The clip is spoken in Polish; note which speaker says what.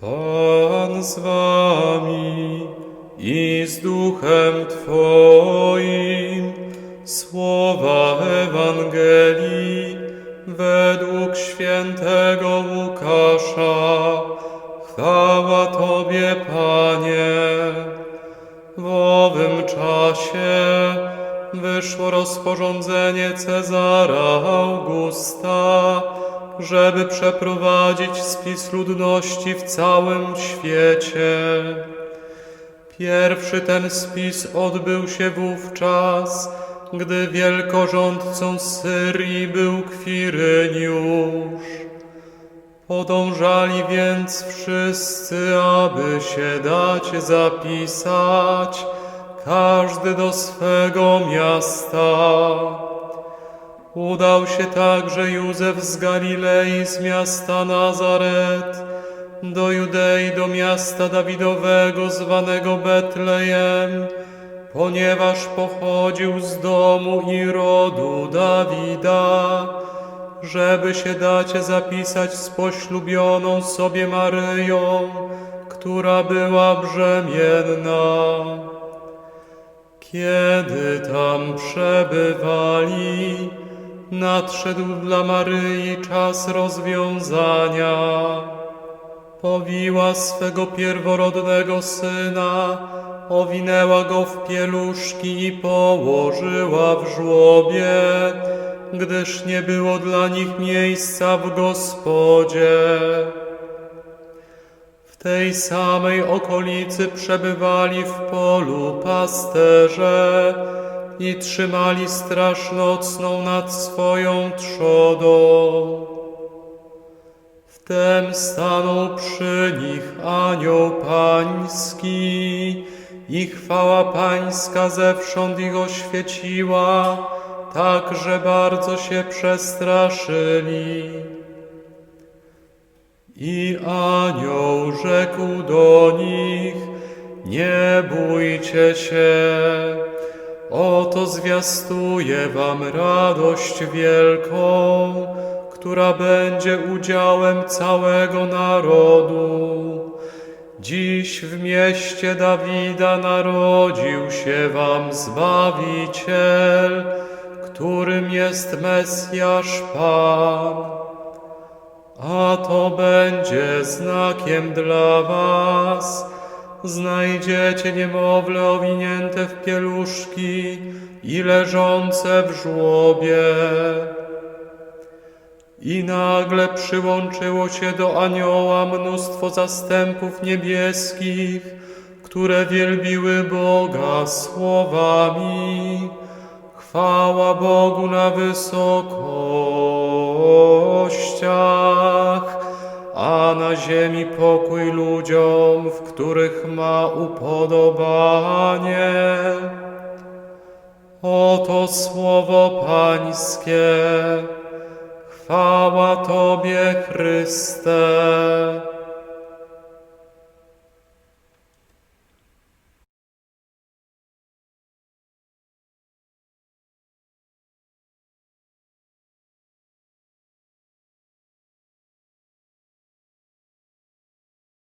Speaker 1: Pan z wami i z duchem Twoim. Słowa Ewangelii według świętego Łukasza. Chwała Tobie, Panie. W owym czasie wyszło rozporządzenie Cezara Augusta, żeby przeprowadzić spis ludności w całym świecie. Pierwszy ten spis odbył się wówczas, gdy wielkorządcą Syrii był Kwiryniusz. Podążali więc wszyscy, aby się dać zapisać, każdy do swego miasta. Udał się także Józef z Galilei, z miasta Nazaret, do Judei, do miasta Dawidowego, zwanego Betlejem, ponieważ pochodził z domu i rodu Dawida, żeby się dać zapisać z poślubioną sobie Maryją, która była brzemienna. Kiedy tam przebywali, nadszedł dla Maryi czas rozwiązania. Powiła swego pierworodnego syna, owinęła go w pieluszki i położyła w żłobie, gdyż nie było dla nich miejsca w gospodzie. W tej samej okolicy przebywali w polu pasterze i trzymali straż nocną nad swoją trzodą. Wtem stanął przy nich anioł pański i chwała pańska zewsząd ich oświeciła, tak że bardzo się przestraszyli. I anioł rzekł do nich, nie bójcie się, oto zwiastuję wam radość wielką, która będzie udziałem całego narodu. Dziś w mieście Dawida narodził się wam Zbawiciel, którym jest Mesjasz Pan. A to będzie znakiem dla was. Znajdziecie niemowlę owinięte w pieluszki i leżące w żłobie. I nagle przyłączyło się do anioła mnóstwo zastępów niebieskich, które wielbiły Boga słowami. Chwała Bogu na wysokościach, na ziemi pokój ludziom, w których ma upodobanie. Oto słowo Pańskie. Chwała Tobie, Chryste.